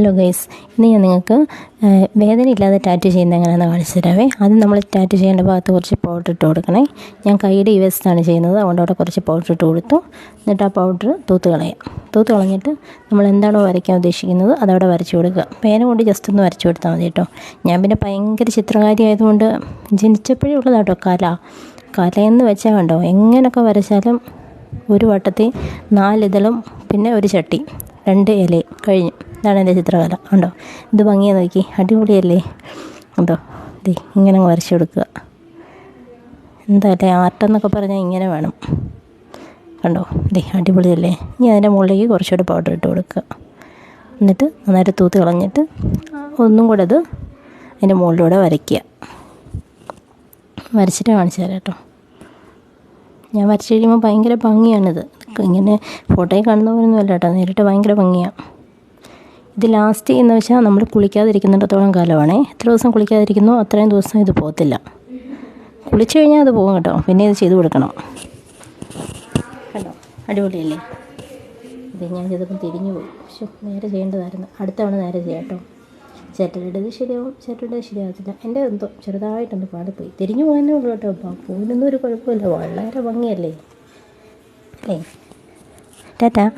Hello guys ഇന്ന് ഞാൻ നിങ്ങൾക്ക് വേദന ഇല്ലാതെ ടാറ്റു ചെയ്യുന്ന എങ്ങനെയാണെന്ന് കാണിച്ചു തരാവേ. ആദ്യം നമ്മൾ ടാറ്റു ചെയ്യേണ്ട ഭാഗത്ത് കുറച്ച് പൗഡർ ഇട്ട് കൊടുക്കണേ. ഞാൻ കൈയുടെ വശത്താണ് ചെയ്യുന്നത് അതുകൊണ്ട് അവിടെ കുറച്ച് പൗഡർ ഇട്ട് കൊടുത്തു. എന്നിട്ട് ആ പൗഡർ തൂത്ത് കളയാം. തൂത്ത് കളഞ്ഞിട്ട് നമ്മൾ എന്താണോ വരയ്ക്കാൻ ഉദ്ദേശിക്കുന്നത് അതവിടെ വരച്ചു കൊടുക്കുക. പേന കൊണ്ട് ജസ്റ്റ് ഒന്ന് വരച്ചു കൊടുത്താൽ മതി കേട്ടോ. ഞാൻ പിന്നെ ഭയങ്കര ചിത്രകാരി ആയതുകൊണ്ട് ജനിച്ചപ്പോഴേ ഉള്ളതാട്ടോ കല. കലയെന്ന് വെച്ചാൽ കണ്ടോ എങ്ങനെയൊക്കെ വരച്ചാലും ഒരു വട്ടത്തിൽ നാലിതളും പിന്നെ ഒരു ചട്ടി രണ്ട് ഇലയും കഴിഞ്ഞു. ഇതാണ് എന്റെ ചിത്രകല. ഉണ്ടോ ഇത് ഭംഗിയാ നോക്കി. അടിപൊളിയല്ലേ? ഉണ്ടോ ദേ ഇങ്ങനെ വരച്ചു കൊടുക്കുക. എന്തായാലും ആർട്ടെന്നൊക്കെ പറഞ്ഞാൽ ഇങ്ങനെ വേണം. കണ്ടോ? ദേ അടിപൊളിയല്ലേ? ഇനി അതിന്റെ മുകളിലേക്ക് കുറച്ചുകൂടെ പൗഡർ ഇട്ട് കൊടുക്കുക. എന്നിട്ട് നന്നായിട്ട് തൂത്ത് കളഞ്ഞിട്ട് ഒന്നും കൂടെ അത് അതിന്റെ മുകളിലൂടെ വരയ്ക്കുക. വരച്ചിട്ട് കാണിച്ചു തരാം കേട്ടോ. ഞാൻ വരച്ച് കഴിയുമ്പോൾ ഭയങ്കര ഭംഗിയാണിത്. ഇങ്ങനെ ഫോട്ടോയിൽ കാണുന്ന പോലൊന്നുമല്ല കേട്ടോ. നേരിട്ട് ഭയങ്കര ഭംഗിയാണ് ഇത് ലാസ്റ്റ് എന്ന് വെച്ചാൽ നമ്മൾ കുളിക്കാതിരിക്കുന്നിടത്തോളം കാലമാണേ. എത്ര ദിവസം കുളിക്കാതിരിക്കുന്നോ? അത്രയും ദിവസം ഇത് പോകത്തില്ല. കുളിച്ചു കഴിഞ്ഞാൽ അത് പോകും കേട്ടോ. പിന്നെ ഇത് ചെയ്ത് കൊടുക്കണം. കണ്ടോ? അടിപൊളിയല്ലേ? ഇത് ഞാൻ ചെയ്തപ്പം തിരിഞ്ഞു പോയി. പക്ഷെ നേരെ ചെയ്യേണ്ടതായിരുന്നു. അടുത്ത തവണ നേരെ ചെയ്യാം കേട്ടോ. ചേട്ടരുടേത് ശരിയാവും ചേട്ടരുടേത് ശരിയാകത്തില്ല എന്റെ എന്തോ ചെറുതായിട്ടൊന്ന് പാടിപ്പോയി തിരിഞ്ഞു പോകാനേ ഉള്ളൂ കേട്ടോ. അപ്പം പൂവിനൊന്നും ഒരു കുഴപ്പമില്ല. വളരെ ഭംഗിയല്ലേ? അല്ലേ? ടാറ്റാ.